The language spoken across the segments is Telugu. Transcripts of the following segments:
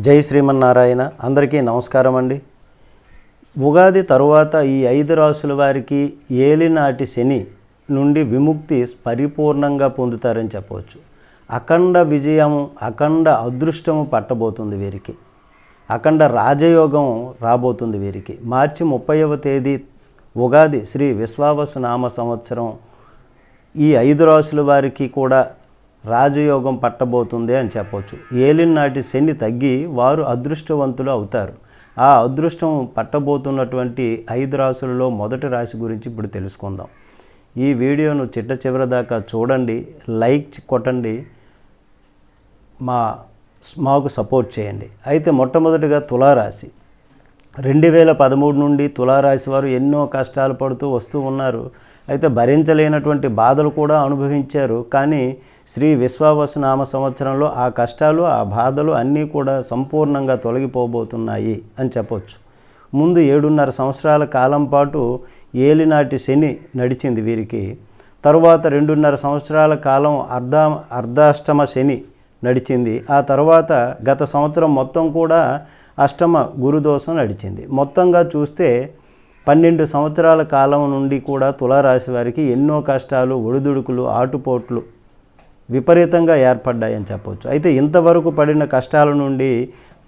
జై శ్రీమన్నారాయణ. అందరికీ నమస్కారం అండి. ఉగాది తరువాత ఈ ఐదు రాసుల వారికి ఏలినాటి శని నుండి విముక్తి పరిపూర్ణంగా పొందుతారని చెప్పవచ్చు. అఖండ విజయము అఖండ అదృష్టము పట్టబోతుంది వీరికి. అఖండ రాజయోగం రాబోతుంది వీరికి. మార్చి ముప్పైవ తేదీ ఉగాది శ్రీ విశ్వావసు నామ సంవత్సరం ఈ ఐదు రాసుల వారికి కూడా రాజయోగం పట్టబోతుంది అని చెప్పొచ్చు. ఏలినాటి శని తగ్గి వారు అదృష్టవంతులు అవుతారు. ఆ అదృష్టం పట్టబోతున్నటువంటి ఐదు రాశులలో మొదటి రాశి గురించి ఇప్పుడు తెలుసుకుందాం. ఈ వీడియోను చిట్ట చివరి దాకా చూడండి లైక్ కొట్టండి మా మాకు సపోర్ట్ చేయండి. అయితే మొట్టమొదటిగా తులారాశి. రెండు వేల పదమూడు నుండి తులారాశి వారు ఎన్నో కష్టాలు పడుతూ వస్తూ ఉన్నారు. అయితే భరించలేనటువంటి బాధలు కూడా అనుభవించారు. కానీ శ్రీ విశ్వావసు నామ సంవత్సరంలో ఆ కష్టాలు ఆ బాధలు అన్నీ కూడా సంపూర్ణంగా తొలగిపోబోతున్నాయి అని చెప్పొచ్చు. ముందు ఏడున్నర సంవత్సరాల కాలం పాటు ఏలినాటి శని నడిచింది వీరికి. తరువాత రెండున్నర సంవత్సరాల కాలం అర్ధ అర్ధాష్టమ శని నడిచింది. ఆ తర్వాత గత సంవత్సరం మొత్తం కూడా అష్టమ గురుదోషం నడిచింది. మొత్తంగా చూస్తే పన్నెండు సంవత్సరాల కాలం నుండి కూడా తులారాశి వారికి ఎన్నో కష్టాలు ఒడిదుడుకులు ఆటుపోట్లు విపరీతంగా ఏర్పడ్డాయని చెప్పవచ్చు అయితే ఇంతవరకు పడిన కష్టాల నుండి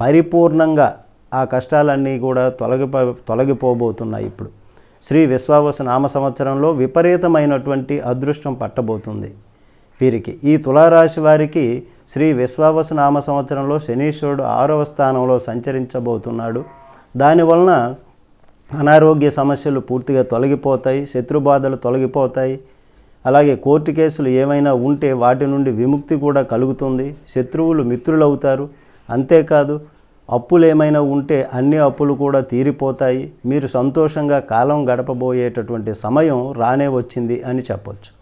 పరిపూర్ణంగా ఆ కష్టాలన్నీ కూడా తొలగిపో తొలగిపోబోతున్నాయి ఇప్పుడు. శ్రీ విశ్వావస నామ సంవత్సరంలో విపరీతమైనటువంటి అదృష్టం పట్టబోతుంది. వీరికి. ఈ తులారాశి వారికి శ్రీ విశ్వావసు నామ సంవత్సరంలో శనీశ్వరుడు ఆరవ స్థానంలో సంచరించబోతున్నాడు. దానివలన అనారోగ్య సమస్యలు పూర్తిగా తొలగిపోతాయి శత్రుబాధలు తొలగిపోతాయి. అలాగే కోర్టు కేసులు ఏమైనా ఉంటే వాటి నుండి విముక్తి కూడా కలుగుతుంది. శత్రువులు మిత్రులవుతారు. అంతేకాదు అప్పులు ఏమైనా ఉంటే అన్ని అప్పులు కూడా తీరిపోతాయి. మీరు సంతోషంగా కాలం గడపబోయేటటువంటి సమయం రానే వచ్చింది అని చెప్పొచ్చు.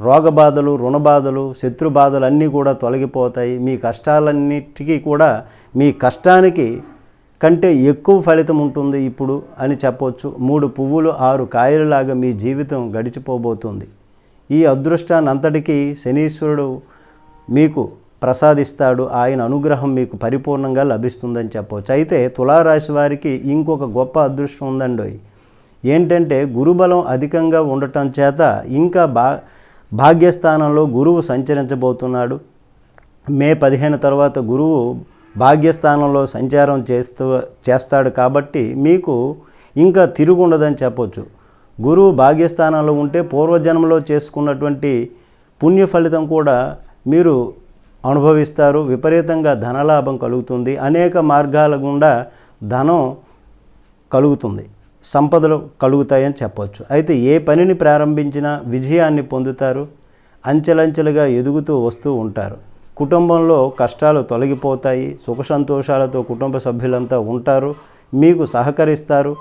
రోగబాధలు రుణబాధలు శత్రు బాధలు అన్నీ కూడా తొలగిపోతాయి. మీ కష్టాలన్నిటికీ కూడా మీ కష్టానికి కంటే ఎక్కువ ఫలితం ఉంటుంది ఇప్పుడు అని చెప్పవచ్చు మూడు పువ్వులు ఆరు కాయలలాగా మీ జీవితం గడిచిపోబోతుంది. ఈ అదృష్టాన్ని అంతటికీ శనీశ్వరుడు మీకు ప్రసాదిస్తాడు. ఆయన అనుగ్రహం మీకు పరిపూర్ణంగా లభిస్తుందని చెప్పవచ్చు అయితే తులారాశి వారికి ఇంకొక గొప్ప అదృష్టం ఉందండి ఏంటంటే గురుబలం అధికంగా ఉండటం చేత ఇంకా బా భాగ్యస్థానంలో గురువు సంచరించబోతున్నాడు. మే పదిహేను తర్వాత గురువు భాగ్యస్థానంలో సంచారం చేస్తూ చేస్తాడు కాబట్టి మీకు ఇంకా తిరుగుండదని చెప్పొచ్చు. గురువు భాగ్యస్థానంలో ఉంటే పూర్వజన్మలో చేసుకున్నటువంటి పుణ్య ఫలితం కూడా మీరు అనుభవిస్తారు. విపరీతంగా ధనలాభం కలుగుతుంది. అనేక మార్గాల గుండా ధనం కలుగుతుంది. సంపదలు కలుగుతాయని చెప్పవచ్చు అయితే ఏ పనిని ప్రారంభించినా విజయాన్ని పొందుతారు అంచెలంచెలుగా ఎదుగుతూ వస్తూ ఉంటారు. కుటుంబంలో కష్టాలు తొలగిపోతాయి సుఖ సంతోషాలతో కుటుంబ సభ్యులంతా ఉంటారు మీకు సహకరిస్తారు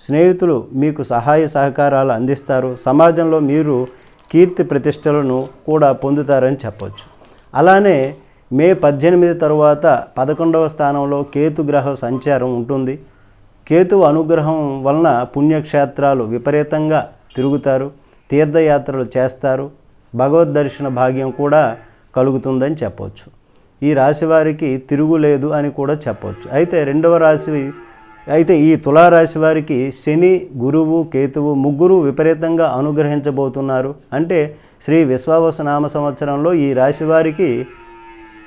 స్నేహితులు మీకు సహాయ సహకారాలు అందిస్తారు సమాజంలో మీరు కీర్తి ప్రతిష్టలను కూడా పొందుతారని చెప్పొచ్చు. అలానే మే పద్దెనిమిది తరువాత పదకొండవ స్థానంలో కేతు గ్రహ సంచారం ఉంటుంది. కేతు అనుగ్రహం వలన పుణ్యక్షేత్రాలు విపరీతంగా తిరుగుతారు తీర్థయాత్రలు చేస్తారు భగవద్ దర్శన భాగ్యం కూడా కలుగుతుందని చెప్పవచ్చు ఈ రాశి వారికి తిరుగులేదు అని కూడా చెప్పవచ్చు అయితే రెండవ రాశి అయితే ఈ తులారాశి వారికి శని గురువు కేతువు ముగ్గురు విపరీతంగా అనుగ్రహించబోతున్నారు. అంటే శ్రీ విశ్వావస నామ సంవత్సరంలో ఈ రాశి వారికి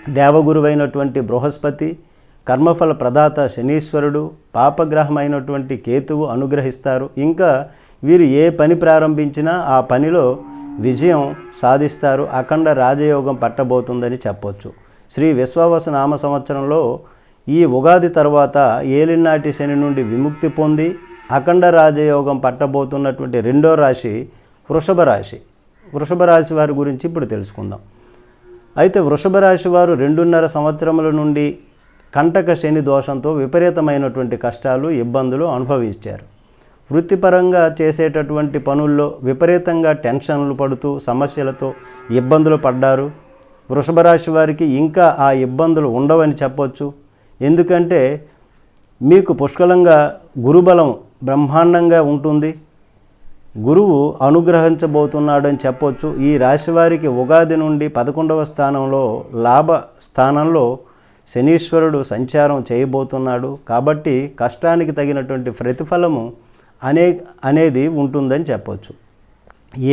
దేవగురువైనటువంటి బృహస్పతి కర్మఫల ప్రదాత శనీశ్వరుడు పాపగ్రహమైనటువంటి కేతువు అనుగ్రహిస్తారు. ఇంకా వీరు ఏ పని ప్రారంభించినా ఆ పనిలో విజయం సాధిస్తారు. అఖండ రాజయోగం పట్టబోతుందని చెప్పొచ్చు. శ్రీ విశ్వావస నామ సంవత్సరంలో ఈ ఉగాది తర్వాత ఏలినాటి శని నుండి విముక్తి పొంది అఖండ రాజయోగం పట్టబోతున్నటువంటి రెండో రాశి వృషభ రాశి. వృషభ రాశి వారి గురించి ఇప్పుడు తెలుసుకుందాం. అయితే వృషభ రాశి వారు రెండున్నర సంవత్సరముల నుండి కంటక శని దోషంతో విపరీతమైనటువంటి కష్టాలు ఇబ్బందులు అనుభవించారు. వృత్తిపరంగా చేసేటటువంటి పనుల్లో విపరీతంగా టెన్షన్లు పడుతూ సమస్యలతో ఇబ్బందులు పడ్డారు. వృషభ రాశి వారికి ఇంకా ఆ ఇబ్బందులు ఉండవని చెప్పొచ్చు. ఎందుకంటే మీకు పుష్కలంగా గురుబలం బ్రహ్మాండంగా ఉంటుంది. గురువు అనుగ్రహించబోతున్నాడని చెప్పొచ్చు. ఈ రాశి వారికి ఉగాది నుండి పదకొండవ స్థానంలో లాభ స్థానంలో శనీశ్వరుడు సంచారం చేయబోతున్నాడు కాబట్టి కష్టానికి తగినటువంటి ప్రతిఫలము అనే అనేది ఉంటుందని చెప్పవచ్చు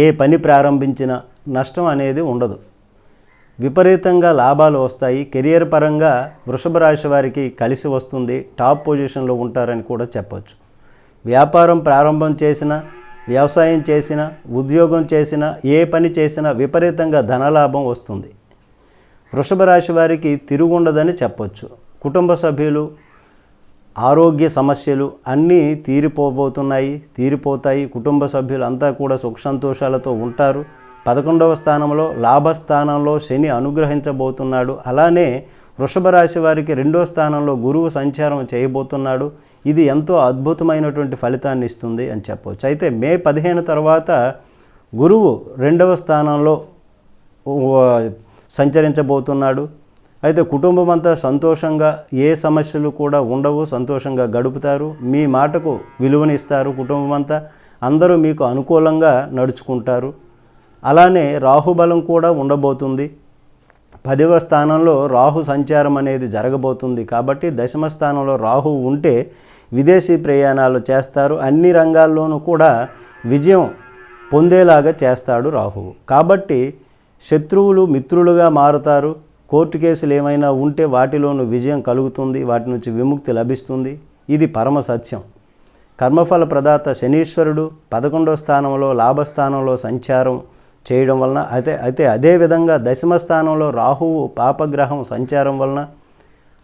ఏ పని ప్రారంభించినా నష్టం అనేది ఉండదు. విపరీతంగా లాభాలు వస్తాయి. కెరియర్ పరంగా వృషభ రాశి వారికి కలిసి వస్తుంది. టాప్ పొజిషన్లో ఉంటారని కూడా చెప్పవచ్చు వ్యాపారం ప్రారంభం చేసిన వ్యవసాయం చేసిన ఉద్యోగం చేసిన ఏ పని చేసినా విపరీతంగా ధనలాభం వస్తుంది. వృషభ రాశి వారికి తిరుగుండదని చెప్పొచ్చు. కుటుంబ సభ్యులు ఆరోగ్య సమస్యలు అన్నీ తీరిపోబోతున్నాయి తీరిపోతాయి. కుటుంబ సభ్యులు అంతా కూడా సుఖ సంతోషాలతో ఉంటారు. పదకొండవ స్థానంలో లాభస్థానంలో శని అనుగ్రహించబోతున్నాడు. అలానే వృషభ రాశి వారికి రెండో స్థానంలో గురువు సంచారం చేయబోతున్నాడు. ఇది ఎంతో అద్భుతమైనటువంటి ఫలితాన్ని ఇస్తుంది అని చెప్పవచ్చు అయితే మే పదిహేను తర్వాత గురువు రెండవ స్థానంలో సంచరించబోతున్నాడు. అయితే కుటుంబం అంతా సంతోషంగా ఏ సమస్యలు కూడా ఉండవు సంతోషంగా గడుపుతారు. మీ మాటకు విలువనిస్తారు కుటుంబం అంతా అందరూ మీకు అనుకూలంగా నడుచుకుంటారు. అలానే రాహుబలం కూడా ఉండబోతుంది. పదవ స్థానంలో రాహు సంచారం అనేది జరగబోతుంది. కాబట్టి దశమ స్థానంలో రాహు ఉంటే విదేశీ ప్రయాణాలు చేస్తారు. అన్ని రంగాల్లోనూ కూడా విజయం పొందేలాగా చేస్తాడు రాహువు. కాబట్టి శత్రువులు మిత్రులుగా మారుతారు. కోర్టు కేసులు ఏమైనా ఉంటే వాటిలోనూ విజయం కలుగుతుంది వాటి నుంచి విముక్తి లభిస్తుంది. ఇది పరమ సత్యం. కర్మఫల ప్రదాత శనీశ్వరుడు పదకొండో స్థానంలో లాభస్థానంలో సంచారం చేయడం వలన అయితే అయితే అదేవిధంగా దశమ స్థానంలో రాహువు పాపగ్రహం సంచారం వలన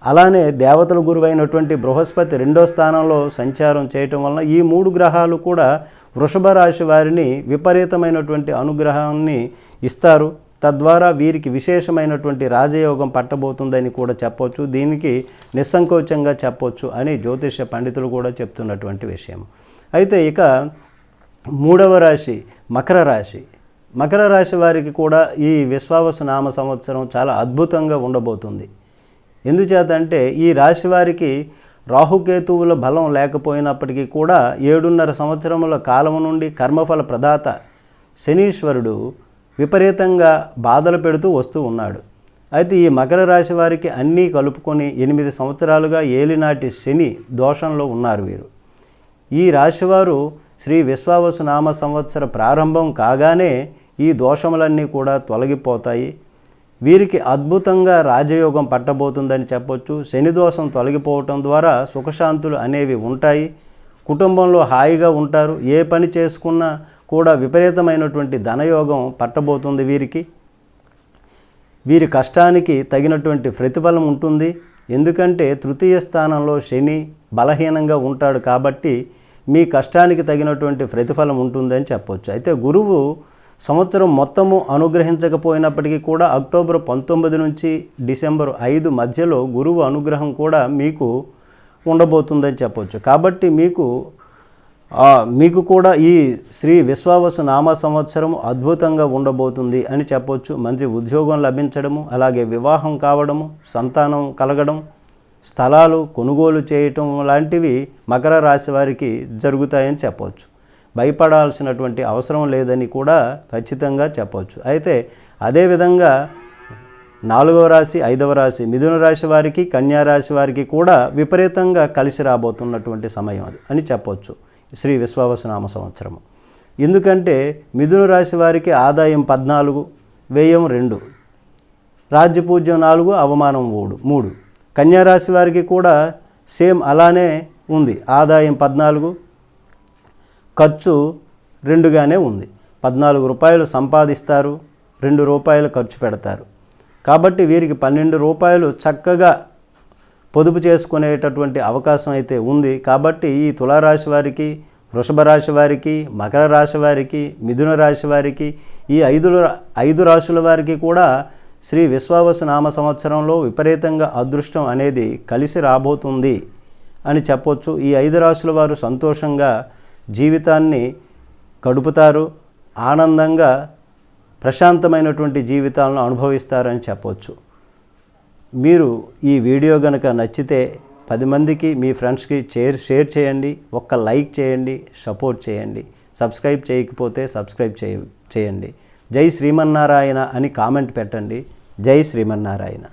అలానే దేవతల గురువైనటువంటి బృహస్పతి రెండో స్థానంలో సంచారం చేయటం వలన ఈ మూడు గ్రహాలు కూడా వృషభ రాశి వారిని విపరీతమైనటువంటి అనుగ్రహాన్ని ఇస్తారు. తద్వారా వీరికి విశేషమైనటువంటి రాజయోగం పట్టబోతుందని కూడా చెప్పొచ్చు. దీనికి నిస్సంకోచంగా చెప్పవచ్చు అని జ్యోతిష పండితులు కూడా చెప్తున్నటువంటి విషయం. అయితే ఇక మూడవ రాశి మకర రాశి. మకర రాశి వారికి కూడా ఈ విశ్వావస నామ సంవత్సరం చాలా అద్భుతంగా ఉండబోతుంది. ఎందుచేత అంటే ఈ రాశి వారికి రాహుకేతువుల బలం లేకపోయినప్పటికీ కూడా ఏడున్నర సంవత్సరముల కాలం నుండి కర్మఫల ప్రదాత శనీశ్వరుడు విపరీతంగా బాధలు పెడుతూ వస్తూ ఉన్నాడు. అయితే ఈ మకర రాశి వారికి అన్నీ కలుపుకొని ఎనిమిది సంవత్సరాలుగా ఏలినాటి శని దోషంలో ఉన్నారు వీరు. ఈ రాశివారు శ్రీ విశ్వావసు నామ సంవత్సర ప్రారంభం కాగానే ఈ దోషములన్నీ కూడా తొలగిపోతాయి. వీరికి అద్భుతంగా రాజయోగం పట్టబోతుందని చెప్పొచ్చు. శని దోషం తొలగిపోవటం ద్వారా సుఖశాంతులు అనేవి ఉంటాయి. కుటుంబంలో హాయిగా ఉంటారు. ఏ పని చేసుకున్నా కూడా విపరీతమైనటువంటి ధనయోగం పట్టబోతుంది వీరికి. వీరి కష్టానికి తగినటువంటి ప్రతిఫలం ఉంటుంది. ఎందుకంటే తృతీయ స్థానంలో శని బలహీనంగా ఉంటాడు కాబట్టి మీ కష్టానికి తగినటువంటి ప్రతిఫలం ఉంటుందని చెప్పొచ్చు. అయితే గురువు సంవత్సరం మొత్తము అనుగ్రహించకపోయినప్పటికీ కూడా అక్టోబర్ పంతొమ్మిది నుంచి డిసెంబర్ ఐదు మధ్యలో గురువు అనుగ్రహం కూడా మీకు ఉండబోతుందని చెప్పవచ్చు కాబట్టి మీకు మీకు కూడా ఈ శ్రీ విశ్వావసు నామ సంవత్సరం అద్భుతంగా ఉండబోతుంది అని చెప్పొచ్చు. మంచి ఉద్యోగం లభించడము అలాగే వివాహం కావడము సంతానం కలగడం స్థలాలు కొనుగోలు చేయటం లాంటివి మకర రాశి వారికి జరుగుతాయని చెప్పవచ్చు భయపడాల్సినటువంటి అవసరం లేదని కూడా ఖచ్చితంగా చెప్పవచ్చు. అయితే అదేవిధంగా నాలుగవ రాశి ఐదవ రాశి మిథున రాశి వారికి కన్యా రాశి వారికి కూడా విపరీతంగా కలిసి రాబోతున్నటువంటి సమయం అది అని చెప్పవచ్చు శ్రీ విశ్వావసనామ సంవత్సరము. ఎందుకంటే మిథున రాశి వారికి ఆదాయం పద్నాలుగు వ్యయం రెండు రాజ్యపూజ్యం నాలుగు అవమానం మూడు మూడు. కన్యారాశి వారికి కూడా సేమ్ అలానే ఉంది. ఆదాయం పద్నాలుగు ఖర్చు రెండుగానే ఉంది. పద్నాలుగు రూపాయలు సంపాదిస్తారు రెండు రూపాయలు ఖర్చు పెడతారు. కాబట్టి వీరికి పన్నెండు రూపాయలు చక్కగా పొదుపు చేసుకునేటటువంటి అవకాశం అయితే ఉంది. కాబట్టి ఈ తులారాశి వారికి వృషభ రాశి వారికి మకర రాశి వారికి మిథున రాశి వారికి ఈ ఐదు ఐదు రాశుల వారికి కూడా శ్రీ విశ్వావసు నామ సంవత్సరంలో విపరీతంగా అదృష్టం అనేది కలిసి రాబోతుంది అని చెప్పొచ్చు. ఈ ఐదు రాశుల వారు సంతోషంగా జీవితాన్ని గడుపుతారు ఆనందంగా ప్రశాంతమైనటువంటి జీవితాలను అనుభవిస్తారని చెప్పవచ్చు మీరు ఈ వీడియో కనుక నచ్చితే పది మందికి మీ ఫ్రెండ్స్కి షేర్ షేర్ చేయండి ఒక్క లైక్ చేయండి సపోర్ట్ చేయండి. సబ్స్క్రైబ్ చేయకపోతే సబ్స్క్రైబ్ చేయ చేయండి. జై శ్రీమన్నారాయణ అని కామెంట్ పెట్టండి. జై శ్రీమన్నారాయణ.